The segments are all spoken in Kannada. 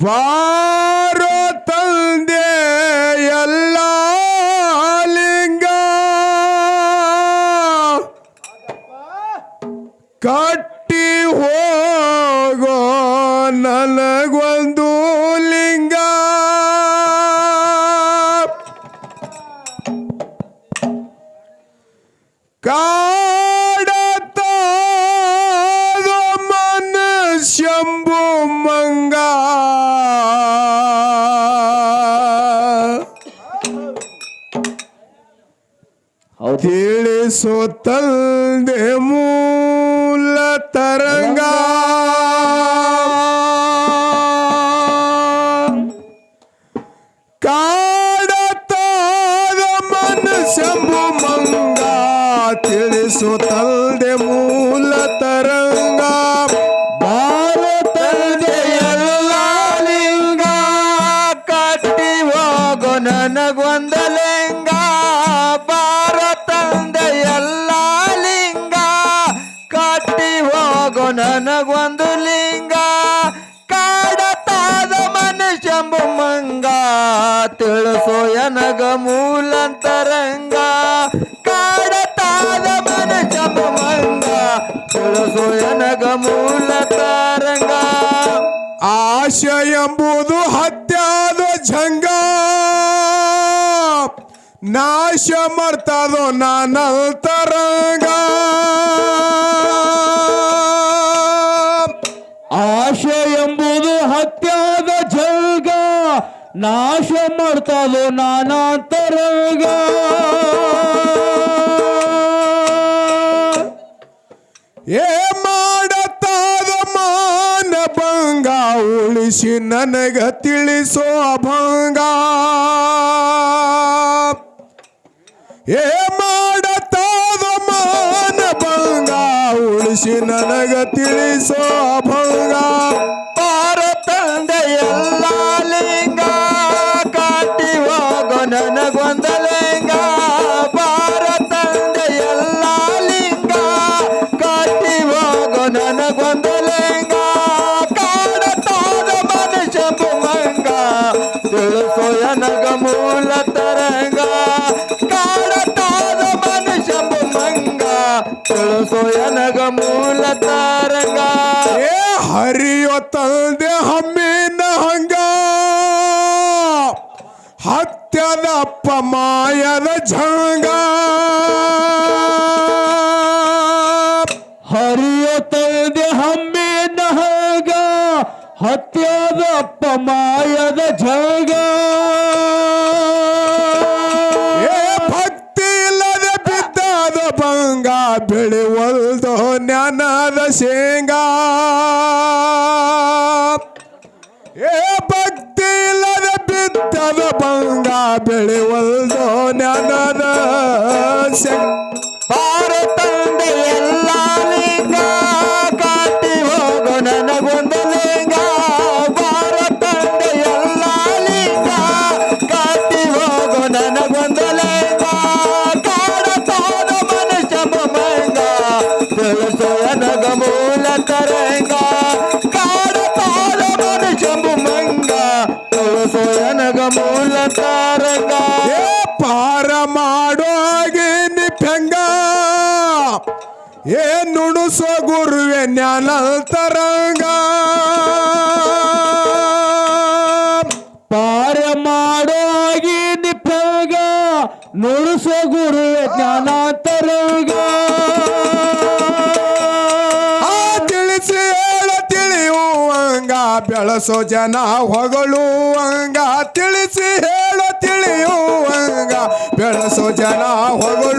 ಬಾರೋ ತಂದೆ ಎಲ್ಲ ಲಿಂಗ ಕಟ್ಟಿ ಹೋಗೋ ನನಗೊಂದು ಹೌದು ತಿಳಿಸೋ ತಂದೆ ಮೂಲ ತರಂಗ. ಕಾಡತಾದ ಮನ ಶಂಭು ಮಂಗ ತಿಳಿಸೋತಲ್ದೆ ಮೂಲ ತಿಳಿಸೋ ಎನಗ ಮೂಲಂತರಂಗ ಕಾಡತಾದ ಮನ ಮಂಗ ಸೋಯನಗ ಎನಗ ಮೂಲ ತರಂಗ ಆಶಯ ಎಂಬುದು ಹತ್ಯಾದ ಜಂಗ. ನಾಶ ಮಾಡ್ತದೋ ನಾನಲ್ ಆಶೆ ನಾಶ ಮಾಡ್ತದೋ ನಾನಾಂತರಂಗ ಏ ಮಾಡತಾದ ಮಾನ ಭಂಗ ಉಳಿಸಿ ನನಗ ತಿಳಿಸೋ ಅಭಂಗ. ಏ ಮಾಡತಾದ ಮಾನ ಭಂಗ ಉಳಿಸಿ ನನಗ ತಿಳಿಸೋ ಅಭಂಗ. ಮೂಲ ತರಂಗ ಏ ಹರಿಯೋ ತಂದೆ ಹಮ್ಮಿನ ಹಂಗ ಹತ್ಯದ ಅಪ್ಪ ಮಾಯದ ಜಂಗ ಹರಿಯ ತಂದೆ ಹಮ್ಮಿನ ಹಾಗ ಹತ್ಯಾದ ಅಪ್ಪ ಮಾಯದ ಬೆಳೆವಲ್ದು ಜ್ಞಾನದ ಶೇಂಗಾ ನುಡಿಸೋ ಗುರು ಜ್ಞಾನಾಂತರಂಗ. ಆ ತಿಳಿಸಿ ಹೇಳ, ತಿಳಿಯುವಂಗ, ಬೆಳಸೋ ಜನ ಹೊಗಳುವಂಗ. ತಿಳಿಸಿ ಹೇಳ, ತಿಳಿಯುವಂಗ, ಬೆಳಸೋ ಜನ ಹೊಗಳುವಂಗ.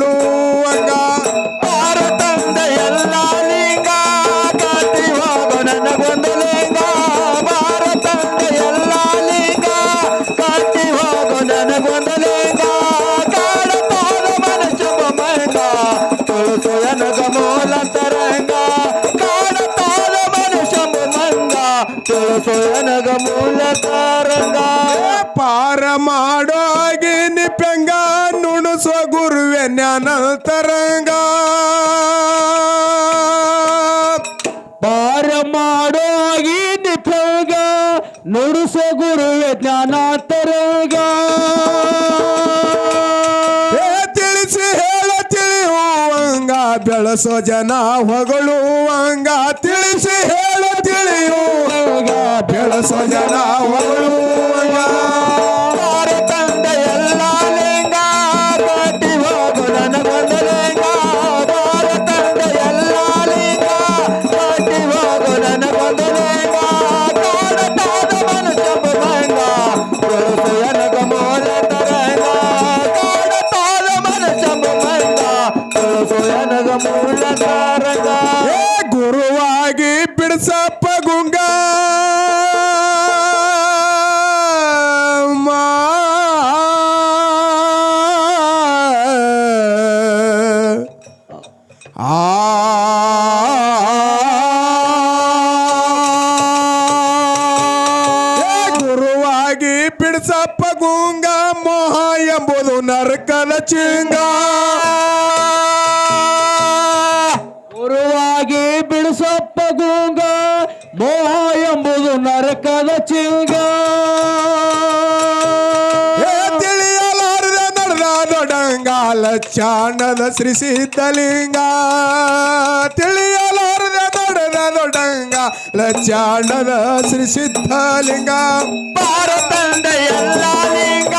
ಮೂಲ ತಾರಂಗ ಪಾರ ಮಾಡೋಗಿ ನಿಪಂಗ ನುಣುಸೋ ಗುರುವೆ ಜ್ಞಾನಂತರಂಗ ಪಾರ ಮಾಡೋಗಿ ನಿಪಂಗ ನುಡಿಸೋ ಗುರುವೆ ಜ್ಞಾನ ತರಂಗ. ತಿಳಿಸಿ ಹೇಳ ತಿಳಿಯುವಂಗ ಬೆಳಸೋ ಜನ ಹೊಗಳುವಂಗ. ತಿಳಿಸಿ ಹೇಳ ತಿಳಿಯುವಂಗ ಬೆಳಸೋ ಜನ ಹೊಗಳುವಂಗ ತಂದ ಎಲ್ಲ ಲಿಂಗ ಕಟ್ಟಿ ಹೋಗು ನನಗೊಂದು ಲಿಂಗ ತಂದ ಎಲ್ಲ ಲಿಂಗ ಕಟ್ಟಿ ಹೋಗು ನನಗೊಂದು ಲಿಂಗ ಕಾಡತಾದ ಮನುಷ್ಯಂಬ ಮಂಗ ತುಳಸು ಎನಗ ಮೂಲ ತರಂಗ ಕಾಡತಾದ ಮನುಷ್ಯಂಬ ಮಂಗ ತುಳಸು ಎನಗ ಮೂಲ ತರಂಗ ಏ ಗುರುವಾಗಿ ಬಿಡಿಸಪ್ಪ ಗುಂಗ ಗುಂಗ ಮೋಹ ಎಂಬುದು ನರಕದ ಚಿಂಗ ಗುರುವಾಗಿ ಬಿಡಿಸಪ್ಪ ಗೂಂಗ, ಮೋಹ ಎಂಬುದು ನರಕದ ಚಿಂಗ ತಿಳಿಯಲಾರದೆ ನಡೆದ ಶ್ರೀ ನಡೆದ ದೊಡಂಗ ಲಚ್ಚಾಣದ ಶ್ರೀ ಸಿದ್ಧಲಿಂಗ. ಭಾರತಂದ ಎಲ್ಲ ಲಿಂಗ.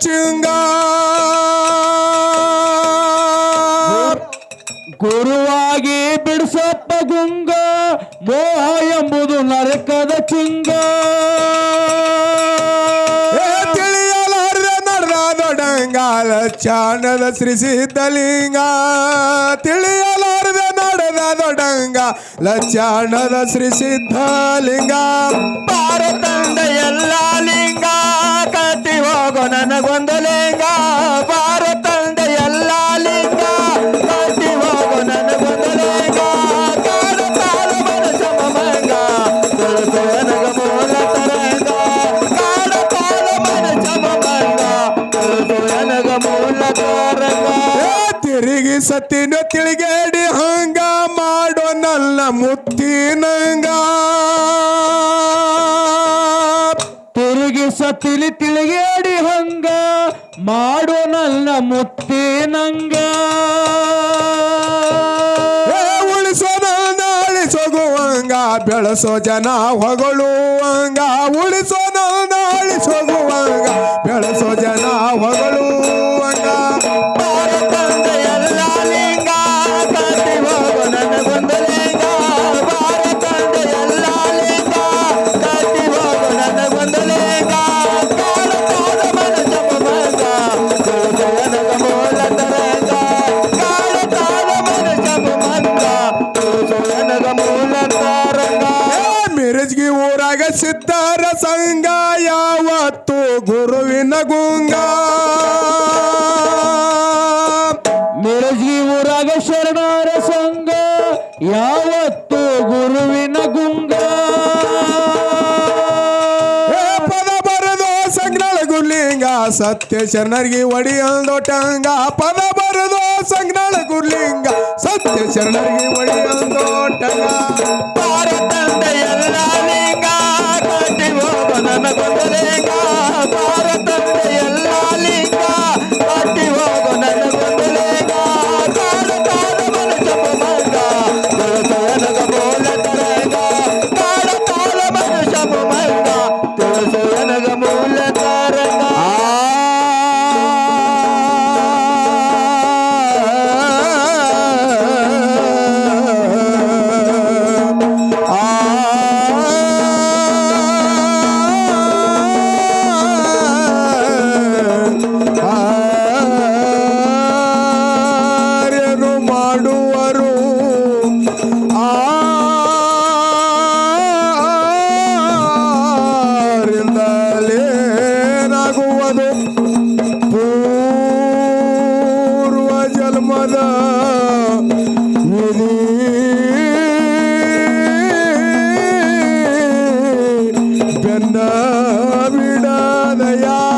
ಚಿಂಗ ಗುರುವಾಗಿ ಬಿಡಿಸಪ್ಪ ಗುಂಗ, ಮೋಹ ಎಂಬುದು ನರಕದ ಚಿಂಗ. ನಡೆದ ದೊಡಂಗ ಲಚ್ಚಾಣದ ಶ್ರೀ ಸಿದ್ಧಲಿಂಗ ತಿಳಿಯಲಾರದೆ ನಡೆದ ದೊಡಂಗ ಲಚಾಣದ ಶ್ರೀ ಸಿದ್ಧಲಿಂಗ ಭಾರತಂದ ತಿರುಗಿ ಸತ್ತಿನ ತಿಳಿಗೇಡಿ ಹಂಗ ಮಾಡೋ ನನ್ನ ಮುತ್ತಿನಂಗ. ತಿರುಗಿ ಸತಿಲಿ ತಿಳಿಗೇಡಿ ಹಂಗ ಮಾಡೋ ನನ್ನ ಮುತ್ತಿನಂಗ ಅಳಿಸೋಗುವಂಗ, ಬೆಳೆಸೋ ಜನ ಹೊಗಳುವಂಗ. ಉಳಿಸೋ ನಾಳೆ ಅಳಿಸೋಗುವಂಗ, ಬೆಳಸೋ ಜನ ಹೊಗಳುವಂಗ. ಶರಣರ ಸಂಘ ಯಾವತ್ತು ಗುರುವಿನ ಗುಂಗ. ಏ ಪದ ಬರದು ಸಂಗ್ನಳ ಗುರ್ಲಿಂಗ ಸತ್ಯ ಶರಣರಿಗೆ ಒಡಿಯಲ್ದೋಟಂಗ ಪದ ಬರದು ಸಂಗ್ನಳ ಗುರ್ಲಿಂಗ ಸತ್ಯ ಶರಣರಿಗೆ ಒಡಿಯಲ್ದೋಟಂಗ ಭಾರತಂದ ಎಲ್ಲ ಲಿಂಗ விடாதையா.